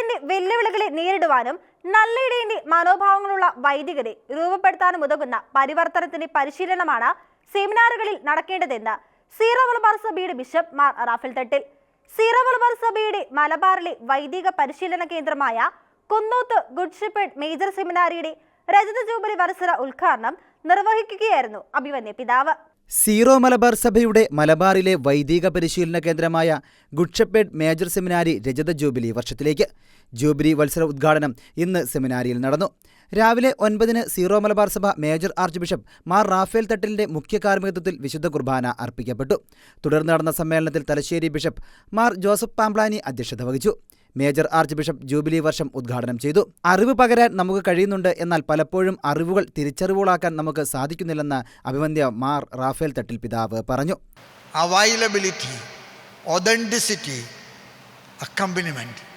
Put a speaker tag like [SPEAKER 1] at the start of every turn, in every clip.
[SPEAKER 1] കാലത്തിന്റെ വെല്ലുവിളികളെ നേരിടുവാനും നല്ലയിടേന്റെ മനോഭാവങ്ങളുള്ള വൈദികരെ രൂപപ്പെടുത്താനും ഉതകുന്ന പരിവർത്തനത്തിന്റെ പരിശീലനമാണ് സെമിനാറുകളിൽ നടക്കേണ്ടതെന്ന് സീറോ മലബാർ സഭയുടെ ബിഷപ്പ് മാർ റാഫിൽ തട്ടിൽ. സീറോ മലബാർ സഭയുടെ മലബാറിലെ വൈദിക പരിശീലന കേന്ദ്രമായ കുന്നോത്ത് ഗുഡ് ഷിപ്പേഡ് മേജർ സെമിനാരിയുടെ രജത ജൂബിലി വത്സര ഉദ്ഘാടനം നിർവഹിക്കുകയായിരുന്നു അഭിമന്യ പിതാവ്.
[SPEAKER 2] സീറോ മലബാർ സഭയുടെ മലബാറിലെ വൈദിക പരിശീലന കേന്ദ്രമായ ഗുഡ്ഷപ്പേഡ് മേജർ സെമിനാരി രജത ജൂബിലി വർഷത്തിലേക്ക്. ജൂബിലി വത്സര ഉദ്ഘാടനം ഇന്ന് സെമിനാരിയിൽ നടന്നു. രാവിലെ ഒൻപതിന് സീറോ മലബാർ സഭ major archbishop Mar Raphael തട്ടിലിന്റെ മുഖ്യ കാർമ്മികത്വത്തിൽ വിശുദ്ധ കുർബാന അർപ്പിക്കപ്പെട്ടു. തുടർന്ന് നടന്ന സമ്മേളനത്തിൽ തലശ്ശേരി ബിഷപ്പ് മാർ ജോസഫ് പാംപ്ലാനി അധ്യക്ഷത വഹിച്ചു. മേജർ ആർച്ച് ബിഷപ്പ് ജൂബിലി വർഷം ഉദ്ഘാടനം ചെയ്തു. അറിവ് പകരാൻ നമുക്ക് കഴിയുന്നുണ്ട് എന്നാൽ പലപ്പോഴും അറിവുകൾ തിരിച്ചറിവുകളാക്കാൻ നമുക്ക് സാധിക്കുന്നില്ലെന്ന് അഭിമന്യ മാർ റാഫേൽ തട്ടിൽ പിതാവ് പറഞ്ഞു.
[SPEAKER 3] അവൈലബിലിറ്റി ഒതന്റിസിറ്റി അക്കമ്പനിമെന്റ്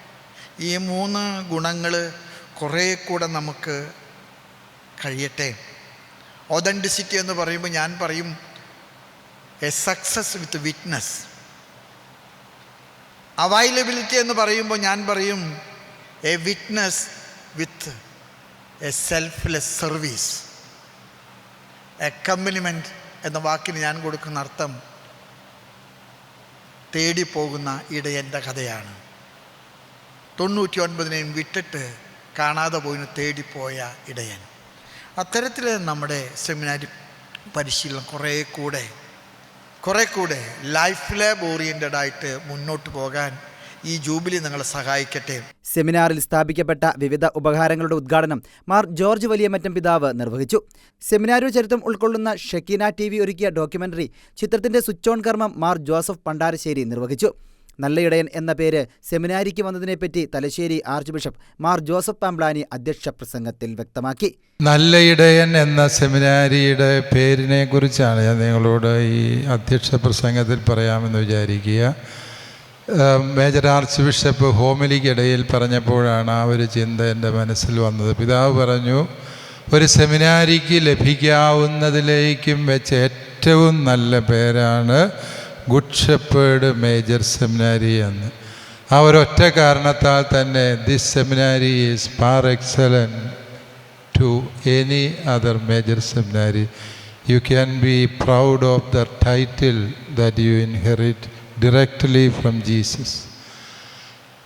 [SPEAKER 3] ഈ മൂന്ന് ഗുണങ്ങൾ കുറേ കൂടെ നമുക്ക് കഴിയട്ടെ. ഒതന്റിസിറ്റി എന്ന് പറയുമ്പോൾ ഞാൻ പറയും a success with witness availability എന്ന് പറയുമ്പോൾ ഞാൻ പറയും a witness with a selfless service a accompaniment എന്ന വാക്കിന് ഞാൻ കൊടുക്കുന്ന അർത്ഥം തേടിപ്പോകുന്ന ഇടയന്റെ കഥയാണ്. തൊണ്ണൂറ്റി ഒൻപതിനെയും വിട്ടിട്ട് കാണാതെ പോയിന് തേടിപ്പോയ ഇടയൻ. അത്തരത്തിൽ നമ്മുടെ സെമിനാരി പരിശീലനം കുറേ കൂടെ കുറേ കൂടെ ലൈഫ് ലാബ് ഓറിയന്റഡ് ആയിട്ട് മുന്നോട്ട് പോകാൻ ഈ ജൂബിലി നിങ്ങളെ സഹായിക്കട്ടെ.
[SPEAKER 2] സെമിനാറിൽ സ്ഥാപിക്കപ്പെട്ട വിവിധ ഉപഹാരങ്ങളുടെ ഉദ്ഘാടനം മാർ ജോർജ് വലിയമറ്റം പിതാവ് നിർവഹിച്ചു. സെമിനാരു ചരിത്രം ഉൾക്കൊള്ളുന്ന ഷെക്കീന ടി വി ഒരുക്കിയ ഡോക്യുമെന്ററി ചിത്രത്തിന്റെ സ്വിച്ച് ഓൺ കർമ്മം മാർ ജോസഫ് പണ്ടാരശ്ശേരി നിർവഹിച്ചു. നല്ലയിടയൻ എന്ന പേര് സെമിനാരിക്ക് വന്നതിനെപ്പറ്റി തലശ്ശേരി ആർച്ച് ബിഷപ്പ് മാർ ജോസഫ് പാംബ്ലാനി അധ്യക്ഷ പ്രസംഗത്തിൽ വ്യക്തമാക്കി.
[SPEAKER 4] നല്ലയിടയൻ എന്ന സെമിനാരിയുടെ പേരിനെ കുറിച്ചാണ് ഞാൻ നിങ്ങളോട് ഈ അധ്യക്ഷ പ്രസംഗത്തിൽ പറയാമെന്ന് വിചാരിക്കുക. മേജർ ആർച്ച് ബിഷപ്പ് ഹോമിലിക്കിടയിൽ പറഞ്ഞപ്പോഴാണ് ആ ഒരു ചിന്ത എന്റെ മനസ്സിൽ വന്നത്. പിതാവ് പറഞ്ഞു ഒരു സെമിനാരിക്ക് ലഭിക്കാവുന്നതിലേക്കും വെച്ച് ഏറ്റവും നല്ല പേരാണ് ഗുഡ് ഷെപ്പേർഡ് മേജർ സെമിനാരി എന്ന്. ആ ഒരൊറ്റ കാരണത്താൽ തന്നെ this seminary is par excellence to any other major seminary you can be proud of the title that you inherit directly from Jesus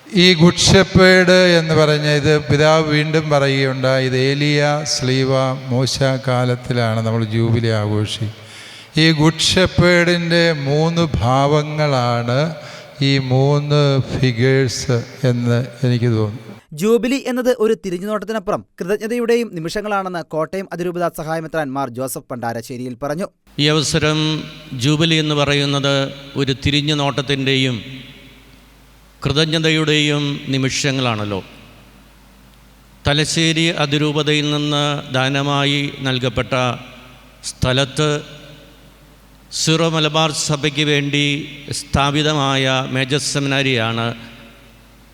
[SPEAKER 4] ഈ ഗുഡ് ഷെപ്പേഡ് എന്ന് പറഞ്ഞ ഇത് പിതാവ് വീണ്ടും പറയുകയുണ്ടായി. ഇത് ഏലിയ സ്ലീവ മോശ കാലത്തിലാണ് നമ്മൾ ജൂബിലി ആഘോഷിക്കുക ഈ ഗുഡ് ഷെപ്പേഡിന്റെ മൂന്ന് ഭാവങ്ങളാണ് ഈ മൂന്ന് ഫിഗേഴ്സ് എന്ന് എനിക്ക് തോന്നുന്നു.
[SPEAKER 2] ജൂബിലി എന്നത് ഒരു തിരിഞ്ഞുനോട്ടത്തിനപ്പുറം കൃതജ്ഞതയുടെയും നിമിഷങ്ങളാണെന്ന് കോട്ടയം അതിരൂപത സഹായമെത്രാൻ മാർ ജോസഫ് പണ്ടാരശ്ശേരിയിൽ പറഞ്ഞു.
[SPEAKER 5] ഈ അവസരം ജൂബിലി എന്ന് പറയുന്നത് ഒരു തിരിഞ്ഞു നോട്ടത്തിന്റെയും കൃതജ്ഞതയുടെയും നിമിഷങ്ങളാണല്ലോ. തലശ്ശേരി അതിരൂപതയിൽ നിന്ന് ദാനമായി നൽകപ്പെട്ട സ്ഥലത്ത് സിറോ മലബാർ സഭയ്ക്ക് വേണ്ടി സ്ഥാപിതമായ major സെമിനാരിയാണ്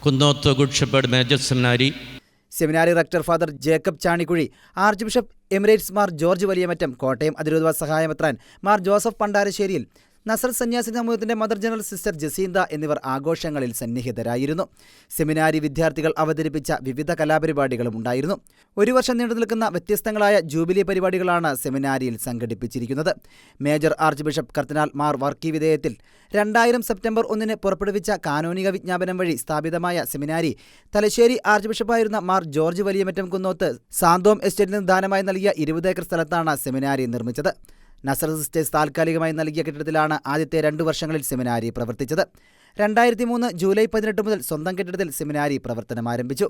[SPEAKER 5] Kunnoth good shepherd major seminary.
[SPEAKER 2] Seminary rector father Jacob Chanikuzhy archbishop emeritus Mar George Valiyamattam Kottayam അതിരൂപ സഹായമെത്രാൻ മാർ ജോസഫ് പണ്ടാരശ്ശേരിയിൽ നസർ സന്യാസി സമൂഹത്തിന്റെ മദർ ജനറൽ സിസ്റ്റർ ജസീന്ത എന്നിവർ ആഘോഷങ്ങളിൽ സന്നിഹിതരായിരുന്നു. സെമിനാരി വിദ്യാർത്ഥികൾ അവതരിപ്പിച്ച വിവിധ കലാപരിപാടികളും ഉണ്ടായിരുന്നു. ഒരു വർഷം നീണ്ടു നിൽക്കുന്ന വ്യത്യസ്തങ്ങളായ ജൂബിലി പരിപാടികളാണ് സെമിനാരിയിൽ സംഘടിപ്പിച്ചിരിക്കുന്നത്. Major archbishop cardinal Mar Varkey Vithayathil രണ്ടായിരം സെപ്റ്റംബർ ഒന്നിന് പുറപ്പെടുവിച്ച കാനോനിക വിജ്ഞാപനം വഴി സ്ഥാപിതമായ സെമിനാരി തലശ്ശേരി ആർച്ച് ബിഷപ്പായിരുന്ന മാർ ജോർജ് വലിയമറ്റം കുന്നോത്ത് സാന്തോം എസ്റ്റേറ്റിന് ദാനമായി നൽകിയ ഇരുപത് ഏക്കർ സ്ഥലത്താണ് സെമിനാരി നിർമ്മിച്ചത്. നസർ സിസ്റ്റേഴ്സ് താൽക്കാലികമായി നൽകിയ കെട്ടിടത്തിലാണ് ആദ്യത്തെ രണ്ടു വർഷങ്ങളിൽ സെമിനാരി പ്രവർത്തിച്ചത്. രണ്ടായിരത്തി മൂന്ന് ജൂലൈ പതിനെട്ട് മുതൽ സ്വന്തം കെട്ടിടത്തിൽ സെമിനാരി പ്രവർത്തനം ആരംഭിച്ചു.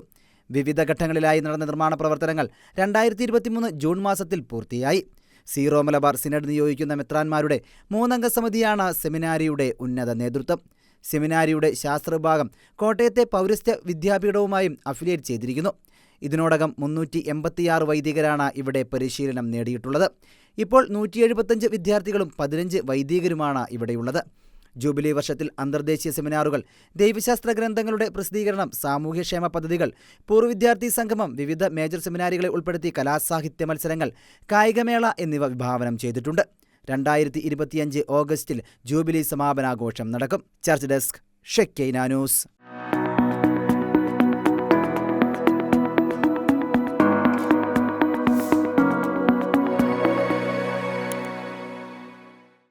[SPEAKER 2] വിവിധ ഘട്ടങ്ങളിലായി നടന്ന നിർമ്മാണ പ്രവർത്തനങ്ങൾ രണ്ടായിരത്തി ഇരുപത്തിമൂന്ന് ജൂൺ മാസത്തിൽ പൂർത്തിയായി. സീറോ മലബാർ സിനഡ് നിയോഗിക്കുന്ന മെത്രാന്മാരുടെ മൂന്നംഗ സമിതിയാണ് സെമിനാരിയുടെ ഉന്നത നേതൃത്വം. സെമിനാരിയുടെ ശാസ്ത്രവിഭാഗം കോട്ടയത്തെ പൗരസ്ത്യ വിദ്യാപീഠവുമായും അഫിലിയേറ്റ് ചെയ്തിരിക്കുന്നു. ഇതിനോടകം മുന്നൂറ്റി എൺപത്തിയാറ് വൈദികരാണ് ഇവിടെ പരിശീലനം നേടിയിട്ടുള്ളത്. ഇപ്പോൾ നൂറ്റി എഴുപത്തഞ്ച് വിദ്യാർത്ഥികളും പതിനഞ്ച് വൈദികരുമാണ് ഇവിടെയുള്ളത്. ജൂബിലി വർഷത്തിൽ അന്തർദേശീയ സെമിനാറുകൾ ദൈവശാസ്ത്ര ഗ്രന്ഥങ്ങളുടെ പ്രസിദ്ധീകരണം സാമൂഹ്യക്ഷേമ പദ്ധതികൾ പൂർവ വിദ്യാർത്ഥി സംഗമം വിവിധ മേജർ സെമിനാരികളെ ഉൾപ്പെടുത്തി കലാസാഹിത്യ മത്സരങ്ങൾ കായികമേള എന്നിവ വിഭാവനം ചെയ്തിട്ടുണ്ട്. രണ്ടായിരത്തി ഇരുപത്തിയഞ്ച് ഓഗസ്റ്റിൽ ജൂബിലി സമാപനാഘോഷം നടക്കും. Church desk Shekinah news.